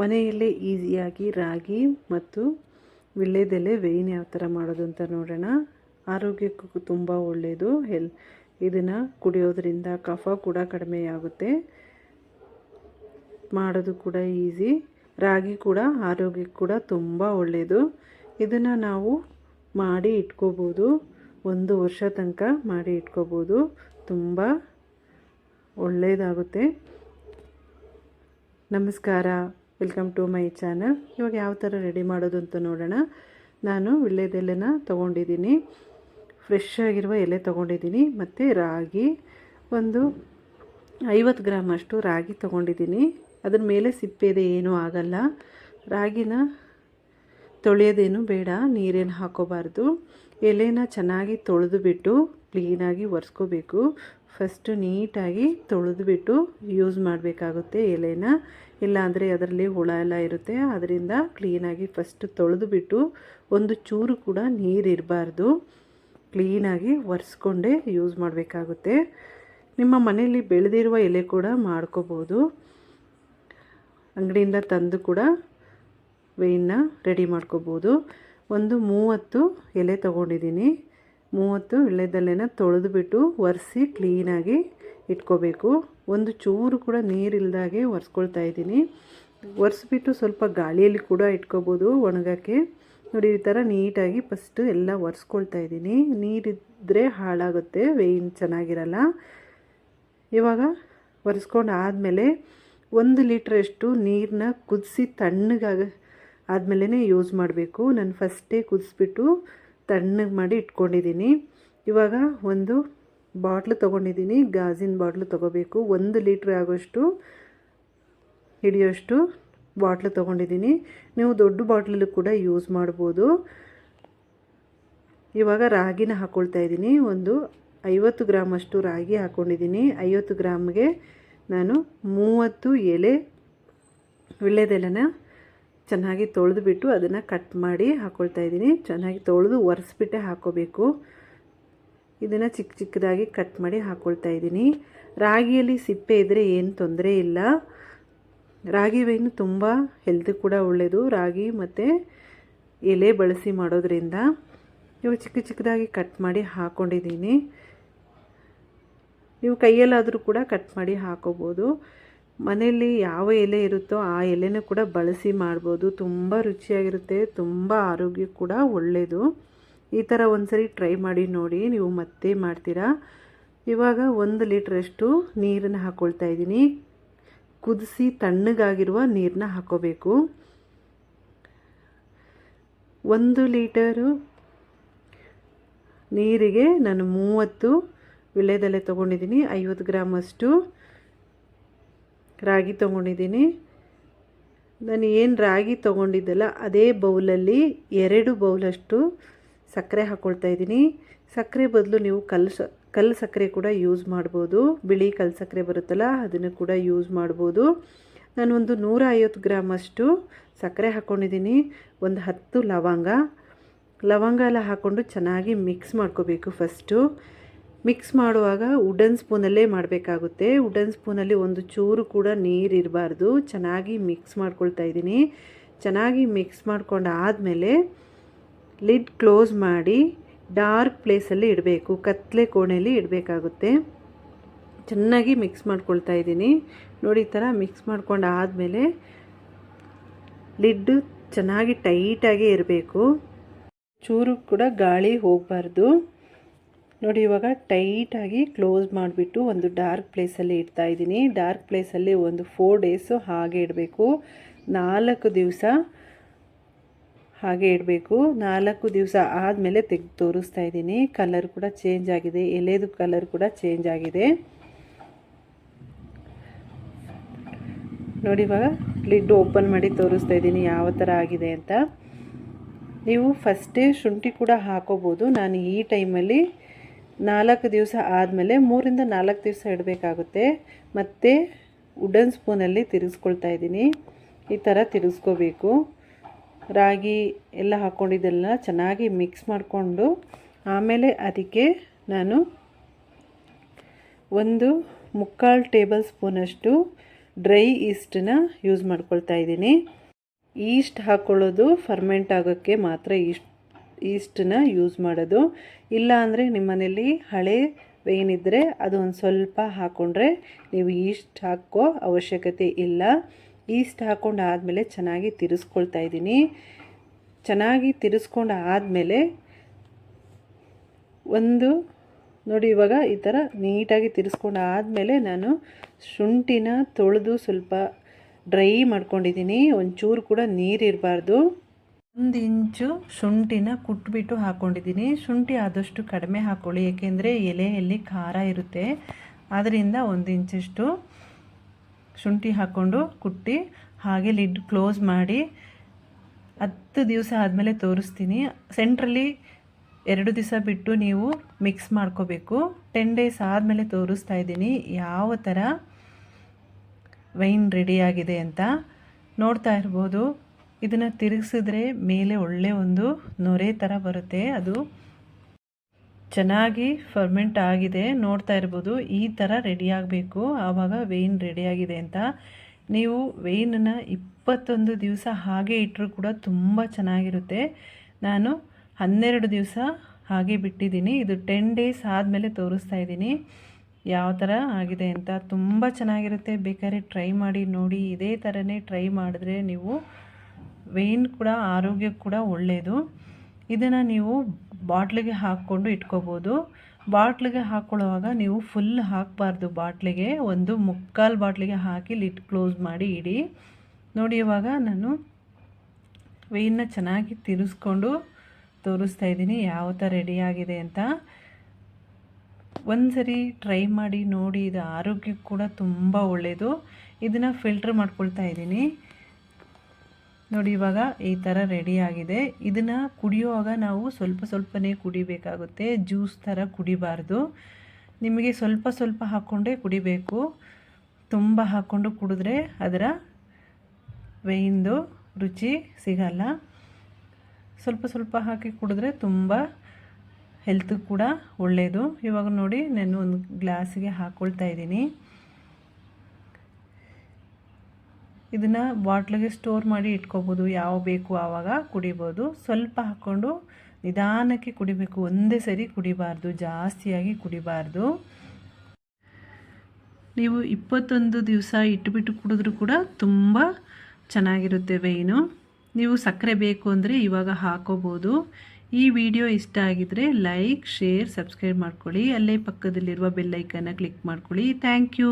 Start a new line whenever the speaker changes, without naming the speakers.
ಮನೆಯಲ್ಲೇ ಈಸಿಯಾಗಿ ರಾಗಿ ಮತ್ತು ವೀಳ್ಯದೆಲೆ ವೇಯ್ನ್ ಯಾವ ಥರ ಮಾಡೋದು ಅಂತ ನೋಡೋಣ. ಆರೋಗ್ಯಕ್ಕೂ ತುಂಬ ಒಳ್ಳೆಯದು ಹೆಲ್, ಇದನ್ನು ಕುಡಿಯೋದ್ರಿಂದ ಕಫ ಕೂಡ ಕಡಿಮೆಯಾಗುತ್ತೆ ಮಾಡೋದು ಕೂಡ ಈಸಿ. ರಾಗಿ ಕೂಡ ಆರೋಗ್ಯಕ್ಕೆ ಕೂಡ ತುಂಬ ಒಳ್ಳೆಯದು ಇದನ್ನು ನಾವು ಮಾಡಿ ಇಟ್ಕೋಬೋದು. ಒಂದು ವರ್ಷ ತನಕ ಮಾಡಿ ಇಟ್ಕೋಬೋದು. ತುಂಬ ಒಳ್ಳೆಯದಾಗುತ್ತೆ ನಮಸ್ಕಾರ. ವೆಲ್ಕಮ್ ಟು ಮೈ ಚಾನಲ್ ಇವಾಗ ಯಾವ ಥರ ರೆಡಿ ಮಾಡೋದು ಅಂತ ನೋಡೋಣ. ನಾನು ವಿಳ್ಳೆದೆಲೆನ ತೊಗೊಂಡಿದ್ದೀನಿ. ಫ್ರೆಶ್ ಆಗಿರುವ ಎಲೆ ತೊಗೊಂಡಿದ್ದೀನಿ. ಮತ್ತು ರಾಗಿ, ಒಂದು ಐವತ್ತು ಗ್ರಾಮ್ ಅಷ್ಟು ರಾಗಿ ತೊಗೊಂಡಿದ್ದೀನಿ. ಅದ್ರ ಮೇಲೆ ಸಿಪ್ಪೆ ಇದೆ ಏನೂ ಆಗಲ್ಲ. ರಾಗಿನ ತೊಳೆಯೋದೇನು ಬೇಡ. ನೀರೇನು ಹಾಕೋಬಾರ್ದು. ಎಲೆನ ಚೆನ್ನಾಗಿ ತೊಳೆದು ಬಿಟ್ಟು ಕ್ಲೀನಾಗಿ ಒರೆಸ್ಕೋಬೇಕು. ಫಸ್ಟು ನೀಟಾಗಿ ತೊಳೆದುಬಿಟ್ಟು ಯೂಸ್ ಮಾಡಬೇಕಾಗುತ್ತೆ ಎಲೆನ. ಇಲ್ಲಾಂದರೆ ಅದರಲ್ಲಿ ಹುಳ ಎಲ್ಲ ಇರುತ್ತೆ. ಅದರಿಂದ ಕ್ಲೀನಾಗಿ ಫಸ್ಟ್ ತೊಳೆದುಬಿಟ್ಟು ಒಂದು ಚೂರು ಕೂಡ ನೀರಿರಬಾರ್ದು ಕ್ಲೀನಾಗಿ ಒರೆಸ್ಕೊಂಡೇ ಯೂಸ್ ಮಾಡಬೇಕಾಗುತ್ತೆ. ನಿಮ್ಮ ಮನೆಯಲ್ಲಿ ಬೆಳೆದಿರುವ ಎಲೆ ಕೂಡ ಮಾಡ್ಕೋಬೋದು. ಅಂಗಡಿಯಿಂದ ತಂದು ಕೂಡ ವೇಯ್ನ ರೆಡಿ ಮಾಡ್ಕೋಬೋದು. ಒಂದು ಮೂವತ್ತು ಎಲೆ ತೊಗೊಂಡಿದ್ದೀನಿ. ಮೂವತ್ತು ತೊಳೆದು ತೊಳೆದುಬಿಟ್ಟು ಒರೆಸಿ ಕ್ಲೀನಾಗಿ ಇಟ್ಕೋಬೇಕು. ಒಂದು ಚೂರು ಕೂಡ ನೀರಿಲ್ದಾಗೆ ಒರೆಸ್ಕೊಳ್ತಾ ಇದ್ದೀನಿ. ಒರೆಸ್ಬಿಟ್ಟು ಸ್ವಲ್ಪ ಗಾಳಿಯಲ್ಲಿ ಕೂಡ ಇಟ್ಕೋಬೋದು ಒಣಗೋಕ್ಕೆ. ನೋಡಿ, ಈ ಥರ ನೀಟಾಗಿ ಫಸ್ಟು ಎಲ್ಲ ಒರೆಸ್ಕೊಳ್ತಾ ಇದ್ದೀನಿ. ನೀರಿದ್ದರೆ ಹಾಳಾಗುತ್ತೆ ವೇಯ್ನ್ ಚೆನ್ನಾಗಿರಲ್ಲ. ಇವಾಗ ಒರೆಸ್ಕೊಂಡು ಆದಮೇಲೆ ಒಂದು ಲೀಟ್ರಷ್ಟು ನೀರನ್ನ ಕುದಿಸಿ ತಣ್ಣಗಾಗ ಆದಮೇಲೆ ಯೂಸ್ ಮಾಡಬೇಕು. ನಾನು ಫಸ್ಟೇ ಕುದಿಸ್ಬಿಟ್ಟು ತಣ್ಣಗೆ ಮಾಡಿ ಇಟ್ಕೊಂಡಿದ್ದೀನಿ. ಇವಾಗ ಒಂದು ಬಾಟ್ಲು ತೊಗೊಂಡಿದ್ದೀನಿ. ಗಾಜಿನ ಬಾಟ್ಲು ತೊಗೋಬೇಕು. ಒಂದು ಲೀಟ್ರ್ ಆಗೋಷ್ಟು ಹಿಡಿಯೋಷ್ಟು ಬಾಟ್ಲು ತೊಗೊಂಡಿದ್ದೀನಿ. ನೀವು ದೊಡ್ಡ ಬಾಟ್ಲಲ್ಲೂ ಕೂಡ ಯೂಸ್ ಮಾಡ್ಬೋದು. ಇವಾಗ ರಾಗಿನ ಹಾಕ್ಕೊಳ್ತಾ ಇದ್ದೀನಿ. ಒಂದು ಐವತ್ತು ಗ್ರಾಮಷ್ಟು ರಾಗಿ ಹಾಕ್ಕೊಂಡಿದ್ದೀನಿ ಐವತ್ತು ಗ್ರಾಮ್ಗೆ ನಾನು ಮೂವತ್ತು ಎಲೆ ವಿಳ್ಯದೆಲೆನ ಚೆನ್ನಾಗಿ ತೊಳೆದುಬಿಟ್ಟು ಅದನ್ನು ಕಟ್ ಮಾಡಿ ಹಾಕ್ಕೊಳ್ತಾ ಇದ್ದೀನಿ. ಚೆನ್ನಾಗಿ ತೊಳೆದು ಒರೆಸ್ಬಿಟ್ಟೆ ಹಾಕ್ಕೋಬೇಕು ಇದನ್ನು ಚಿಕ್ಕ ಚಿಕ್ಕದಾಗಿ ಕಟ್ ಮಾಡಿ ಹಾಕ್ಕೊಳ್ತಾ ಇದ್ದೀನಿ. ರಾಗಿಯಲ್ಲಿ ಸಿಪ್ಪೆ ಇದ್ದರೆ ಏನು ತೊಂದರೆ ಇಲ್ಲ. ರಾಗಿ ಬೇನು ತುಂಬ ಹೆಲ್ತ್ ಕೂಡ ಒಳ್ಳೆಯದು ರಾಗಿ ಮತ್ತು ಎಲೆ ಬಳಸಿ ಮಾಡೋದ್ರಿಂದ ಇವಾಗ ಚಿಕ್ಕ ಚಿಕ್ಕದಾಗಿ ಕಟ್ ಮಾಡಿ ಹಾಕ್ಕೊಂಡಿದ್ದೀನಿ ನೀವು ಕೈಯಲ್ಲಾದರೂ ಕೂಡ ಕಟ್ ಮಾಡಿ ಹಾಕೋಬೋದು. ಮನೆಯಲ್ಲಿ ಯಾವ ಎಲೆ ಇರುತ್ತೋ ಆ ಎಲೆನೂ ಕೂಡ ಬಳಸಿ ಮಾಡ್ಬೋದು. ತುಂಬ ರುಚಿಯಾಗಿರುತ್ತೆ, ತುಂಬ ಆರೋಗ್ಯ ಕೂಡ ಒಳ್ಳೆಯದು ಈ ಥರ ಒಂದ್ಸರಿ ಟ್ರೈ ಮಾಡಿ ನೋಡಿ, ನೀವು ಮತ್ತೆ ಮಾಡ್ತೀರಾ? ಇವಾಗ ಒಂದು ಲೀಟ್ರಷ್ಟು ನೀರನ್ನು ಹಾಕ್ಕೊಳ್ತಾ ಇದ್ದೀನಿ. ಕುದಿಸಿ ತಣ್ಣಗಾಗಿರುವ ನೀರನ್ನ ಹಾಕೋಬೇಕು. ಒಂದು ಲೀಟರು ನೀರಿಗೆ ನಾನು ಮೂವತ್ತು ವಿಳ್ಯದೆಲೆ ತೊಗೊಂಡಿದ್ದೀನಿ, ಐವತ್ತು ಗ್ರಾಮಷ್ಟು ರಾಗಿ ತೊಗೊಂಡಿದ್ದೀನಿ. ನಾನು ಏನು ರಾಗಿ ತೊಗೊಂಡಿದ್ದಲ್ಲ, ಅದೇ ಬೌಲಲ್ಲಿ ಎರಡು ಬೌಲಷ್ಟು ಸಕ್ಕರೆ ಹಾಕ್ಕೊಳ್ತಾ ಇದ್ದೀನಿ. ಸಕ್ಕರೆ ಬದಲು ನೀವು ಕಲ್ಲು ಸ, ಕಲ್ಲು ಸಕ್ಕರೆ ಕೂಡ ಯೂಸ್ ಮಾಡ್ಬೋದು. ಬಿಳಿ ಕಲ್ಲು ಸಕ್ಕರೆ ಬರುತ್ತಲ್ಲ, ಅದನ್ನು ಕೂಡ ಯೂಸ್ ಮಾಡ್ಬೋದು. ನಾನು ಒಂದು ನೂರ ಐವತ್ತು ಗ್ರಾಮಷ್ಟು ಸಕ್ಕರೆ ಹಾಕ್ಕೊಂಡಿದ್ದೀನಿ ಒಂದು ಹತ್ತು ಲವಂಗ. ಲವಂಗ ಎಲ್ಲ ಹಾಕ್ಕೊಂಡು ಚೆನ್ನಾಗಿ ಮಿಕ್ಸ್ ಮಾಡ್ಕೋಬೇಕು ಫಸ್ಟು. ಮಿಕ್ಸ್ ಮಾಡುವಾಗ ವುಡನ್ ಸ್ಪೂನಲ್ಲೇ ಮಾಡಬೇಕಾಗುತ್ತೆ. ವುಡನ್ ಸ್ಪೂನಲ್ಲಿ ಒಂದು ಚೂರು ಕೂಡ ನೀರು ಇರಬಾರ್ದು. ಚೆನ್ನಾಗಿ ಮಿಕ್ಸ್ ಮಾಡ್ಕೊಳ್ತಾ ಇದ್ದೀನಿ. ಚೆನ್ನಾಗಿ ಮಿಕ್ಸ್ ಮಾಡ್ಕೊಂಡು ಆದಮೇಲೆ ಲಿಡ್ ಕ್ಲೋಸ್ ಮಾಡಿ ಡಾರ್ಕ್ ಪ್ಲೇಸಲ್ಲಿ ಇಡಬೇಕು. ಕತ್ತಲೆ ಕೋಣೆಯಲ್ಲಿ ಇಡಬೇಕಾಗುತ್ತೆ. ಚೆನ್ನಾಗಿ ಮಿಕ್ಸ್ ಮಾಡ್ಕೊಳ್ತಾ ಇದ್ದೀನಿ. ನೋಡಿ, ಈ ಥರ ಮಿಕ್ಸ್ ಮಾಡ್ಕೊಂಡು ಆದಮೇಲೆ ಲಿಡ್ಡು ಚೆನ್ನಾಗಿ ಟೈಟಾಗೇ ಇರಬೇಕು. ಚೂರು ಕೂಡ ಗಾಳಿ ಹೋಗಬಾರ್ದು. ನೋಡಿ, ಇವಾಗ ಟೈಟಾಗಿ ಕ್ಲೋಸ್ ಮಾಡಿಬಿಟ್ಟು ಒಂದು ಡಾರ್ಕ್ ಪ್ಲೇಸಲ್ಲಿ ಇಡ್ತಾ ಇದ್ದೀನಿ. ಡಾರ್ಕ್ ಪ್ಲೇಸಲ್ಲಿ ಒಂದು ಫೋರ್ ಡೇಸು ಹಾಗೆ ಇಡಬೇಕು. ನಾಲ್ಕು ದಿವಸ ಹಾಗೆ ಇಡಬೇಕು. ನಾಲ್ಕು ದಿವಸ ಆದಮೇಲೆ ತೆಗೆದು ತೋರಿಸ್ತಾ ಇದ್ದೀನಿ. ಕಲರ್ ಕೂಡ ಚೇಂಜ್ ಆಗಿದೆ. ಎಲೆದು ಕಲರ್ ಕೂಡ ಚೇಂಜ್ ಆಗಿದೆ. ನೋಡಿ, ಇವಾಗ ಲಿಡ್ ಓಪನ್ ಮಾಡಿ ತೋರಿಸ್ತಾ ಇದ್ದೀನಿ ಯಾವ ಥರ ಆಗಿದೆ ಅಂತ. ನೀವು ಫಸ್ಟೇ ಶುಂಠಿ ಕೂಡ ಹಾಕೋಬೋದು. ನಾನು ಈ ಟೈಮಲ್ಲಿ ನಾಲ್ಕು ದಿವಸ ಆದಮೇಲೆ ಮೂರಿಂದ ನಾಲ್ಕು ದಿವಸ ಇಡಬೇಕಾಗುತ್ತೆ. ಮತ್ತು ವುಡನ್ ಸ್ಪೂನಲ್ಲಿ ತಿರುಗಿಸ್ಕೊಳ್ತಾ ಇದ್ದೀನಿ. ಈ ಥರ ತಿರುಗಿಸ್ಕೋಬೇಕು. ರಾಗಿ ಎಲ್ಲ ಹಾಕ್ಕೊಂಡಿದ್ದೆಲ್ಲ ಚೆನ್ನಾಗಿ ಮಿಕ್ಸ್ ಮಾಡಿಕೊಂಡು ಆಮೇಲೆ ಅದಕ್ಕೆ ನಾನು ಒಂದು ಮುಕ್ಕಾಲು ಟೇಬಲ್ ಸ್ಪೂನಷ್ಟು ಡ್ರೈ ಈಸ್ಟನ್ನ ಯೂಸ್ ಮಾಡ್ಕೊಳ್ತಾ ಇದ್ದೀನಿ. ಈಸ್ಟ್ ಹಾಕ್ಕೊಳ್ಳೋದು ಫರ್ಮೆಂಟ್ ಆಗೋಕ್ಕೆ ಮಾತ್ರ ಈಸ್ಟ್ ಈಸ್ಟನ್ನ ಯೂಸ್ ಮಾಡೋದು. ಇಲ್ಲ ಅಂದರೆ ನಿಮ್ಮ ಮನೇಲಿ ಹಳೆ ವೇನ್ ಅದು ಒಂದು ಸ್ವಲ್ಪ ಹಾಕ್ಕೊಂಡ್ರೆ ನೀವು ಈಸ್ಟ್ ಹಾಕೋ ಅವಶ್ಯಕತೆ ಇಲ್ಲ. ಈಸ್ಟ್ ಹಾಕ್ಕೊಂಡು ಆದಮೇಲೆ ಚೆನ್ನಾಗಿ ತಿರುಸ್ಕೊಳ್ತಾ ಇದ್ದೀನಿ. ಚೆನ್ನಾಗಿ ತಿರುಸ್ಕೊಂಡು ಆದಮೇಲೆ ಒಂದು, ನೋಡಿ ಇವಾಗ ಈ ಥರ ನೀಟಾಗಿ ತಿರ್ಸ್ಕೊಂಡು ಆದಮೇಲೆ ನಾನು ಶುಂಠಿನ ತೊಳೆದು ಸ್ವಲ್ಪ ಡ್ರೈ ಮಾಡ್ಕೊಂಡಿದ್ದೀನಿ. ಒಂಚೂರು ಕೂಡ ನೀರಿರಬಾರ್ದು. ಒಂದು ಇಂಚು ಶುಂಠಿನ ಕುಟ್ಬಿಟ್ಟು ಹಾಕ್ಕೊಂಡಿದ್ದೀನಿ ಶುಂಠಿ ಆದಷ್ಟು ಕಡಿಮೆ ಹಾಕ್ಕೊಳ್ಳಿ ಏಕೆಂದರೆ ಎಲೆಯಲ್ಲಿ ಖಾರ ಇರುತ್ತೆ. ಅದರಿಂದ ಒಂದು ಇಂಚಷ್ಟು ಶುಂಠಿ ಹಾಕ್ಕೊಂಡು ಕುಟ್ಟಿ ಹಾಗೆ ಲಿಡ್ ಕ್ಲೋಸ್ ಮಾಡಿ ಹತ್ತು ದಿವಸ ಆದಮೇಲೆ ತೋರಿಸ್ತೀನಿ. ಸೆಂಟ್ರಲ್ಲಿ ಎರಡು ದಿವಸ ಬಿಟ್ಟು ನೀವು ಮಿಕ್ಸ್ ಮಾಡ್ಕೋಬೇಕು. ಟೆನ್ ಡೇಸ್ ಆದಮೇಲೆ ತೋರಿಸ್ತಾ ಇದ್ದೀನಿ ಯಾವ ಥರ ವೈನ್ ರೆಡಿಯಾಗಿದೆ ಅಂತ. ನೋಡ್ತಾ ಇರ್ಬೋದು. ಇದನ್ನು ತಿರುಗಿಸಿದ್ರೆ ಮೇಲೆ ಒಳ್ಳೆ ಒಂದು ನೊರೆ ಥರ ಬರುತ್ತೆ. ಅದು ಚೆನ್ನಾಗಿ ಫರ್ಮೆಂಟ್ ಆಗಿದೆ. ನೋಡ್ತಾ ಇರ್ಬೋದು, ಈ ಥರ ರೆಡಿ ಆಗಬೇಕು. ಆವಾಗ ವೇಯ್ನ್ ರೆಡಿಯಾಗಿದೆ ಅಂತ. ನೀವು ವೇಯ್ನನ್ನು ಇಪ್ಪತ್ತೊಂದು ದಿವಸ ಹಾಗೆ ಇಟ್ಟರೂ ಕೂಡ ತುಂಬ ಚೆನ್ನಾಗಿರುತ್ತೆ. ನಾನು ಹನ್ನೆರಡು ದಿವಸ ಹಾಗೆ ಬಿಟ್ಟಿದ್ದೀನಿ. ಇದು ಟೆನ್ ಡೇಸ್ ಆದಮೇಲೆ ತೋರಿಸ್ತಾ ಇದ್ದೀನಿ. ಯಾವ ಥರ ಆಗಿದೆ ಅಂತ. ತುಂಬ ಚೆನ್ನಾಗಿರುತ್ತೆ. ಬೇಕಾದ್ರೆ ಟ್ರೈ ಮಾಡಿ ನೋಡಿ. ಇದೇ ಥರನೇ ಟ್ರೈ ಮಾಡಿದ್ರೆ ನೀವು ವೇನ್ ಕೂಡ ಆರೋಗ್ಯಕ್ಕೆ ಕೂಡ ಒಳ್ಳೆಯದು ಇದನ್ನು ನೀವು ಬಾಟ್ಲಿಗೆ ಹಾಕ್ಕೊಂಡು ಇಟ್ಕೋಬೋದು. ಬಾಟ್ಲಿಗೆ ಹಾಕ್ಕೊಳ್ಳುವಾಗ ನೀವು ಫುಲ್ ಹಾಕಬಾರ್ದು ಬಾಟ್ಲಿಗೆ ಒಂದು ಮುಕ್ಕಾಲು ಬಾಟ್ಲಿಗೆ ಹಾಕಿ ಲಿಟ್ ಕ್ಲೋಸ್ ಮಾಡಿ ಇಡಿ. ನೋಡಿ, ಇವಾಗ ನಾನು ವೇಯ್ನ ಚೆನ್ನಾಗಿ ತಿರುಸ್ಕೊಂಡು ತೋರಿಸ್ತಾ ಇದ್ದೀನಿ ಯಾವ ಥರ ರೆಡಿಯಾಗಿದೆ ಅಂತ. ಒಂದು ಸರಿ ಟ್ರೈ ಮಾಡಿ ನೋಡಿ, ಇದು ಆರೋಗ್ಯಕ್ಕೆ ಕೂಡ ತುಂಬ ಒಳ್ಳೆಯದು ಇದನ್ನು ಫಿಲ್ಟ್ರ್ ಮಾಡ್ಕೊಳ್ತಾ ಇದ್ದೀನಿ. ನೋಡಿ, ಇವಾಗ ಈ ಥರ ರೆಡಿಯಾಗಿದೆ ಇದನ್ನು ಕುಡಿಯುವಾಗ ನಾವು ಸ್ವಲ್ಪ ಸ್ವಲ್ಪನೇ ಕುಡಿಬೇಕಾಗುತ್ತೆ. ಜ್ಯೂಸ್ ಥರ ಕುಡಿಬಾರ್ದು. ನಿಮಗೆ ಸ್ವಲ್ಪ ಸ್ವಲ್ಪ ಹಾಕ್ಕೊಂಡೇ ಕುಡಿಬೇಕು. ತುಂಬ ಹಾಕ್ಕೊಂಡು ಕುಡಿದ್ರೆ ಅದರ ವೇಯಿಂದು ರುಚಿ ಸಿಗಲ್ಲ. ಸ್ವಲ್ಪ ಸ್ವಲ್ಪ ಹಾಕಿ ಕುಡಿದ್ರೆ ತುಂಬ ಹೆಲ್ತ್ ಕೂಡ ಒಳ್ಳೆಯದು ಇವಾಗ ನೋಡಿ, ನಾನು ಒಂದು ಗ್ಲಾಸಿಗೆ ಹಾಕ್ಕೊಳ್ತಾ ಇದ್ದೀನಿ. ಇದನ್ನು ಬಾಟ್ಲಿಗೆ ಸ್ಟೋರ್ ಮಾಡಿ ಇಟ್ಕೋಬೋದು. ಯಾವ ಬೇಕು ಆವಾಗ ಕುಡಿಬೋದು. ಸ್ವಲ್ಪ ಹಾಕ್ಕೊಂಡು ನಿಧಾನಕ್ಕೆ ಕುಡಿಬೇಕು. ಒಂದೇ ಸರಿ ಕುಡಿಬಾರ್ದು. ಜಾಸ್ತಿಯಾಗಿ ಕುಡಿಬಾರ್ದು. ನೀವು ಇಪ್ಪತ್ತೊಂದು ದಿವಸ ಇಟ್ಟುಬಿಟ್ಟು ಕುಡಿದ್ರೂ ಕೂಡ ತುಂಬ ಚೆನ್ನಾಗಿರುತ್ತೆ ವೈನು ನೀವು ಸಕ್ಕರೆ ಬೇಕು ಅಂದರೆ ಇವಾಗ ಹಾಕೋಬೋದು. ಈ ವಿಡಿಯೋ ಇಷ್ಟ ಆಗಿದರೆ ಲೈಕ್ ಶೇರ್ ಸಬ್ಸ್ಕ್ರೈಬ್ ಮಾಡ್ಕೊಳ್ಳಿ. ಅಲ್ಲೇ ಪಕ್ಕದಲ್ಲಿರುವ ಬೆಲ್ಲೈಕನ್ನ ಕ್ಲಿಕ್ ಮಾಡ್ಕೊಳ್ಳಿ. Thank you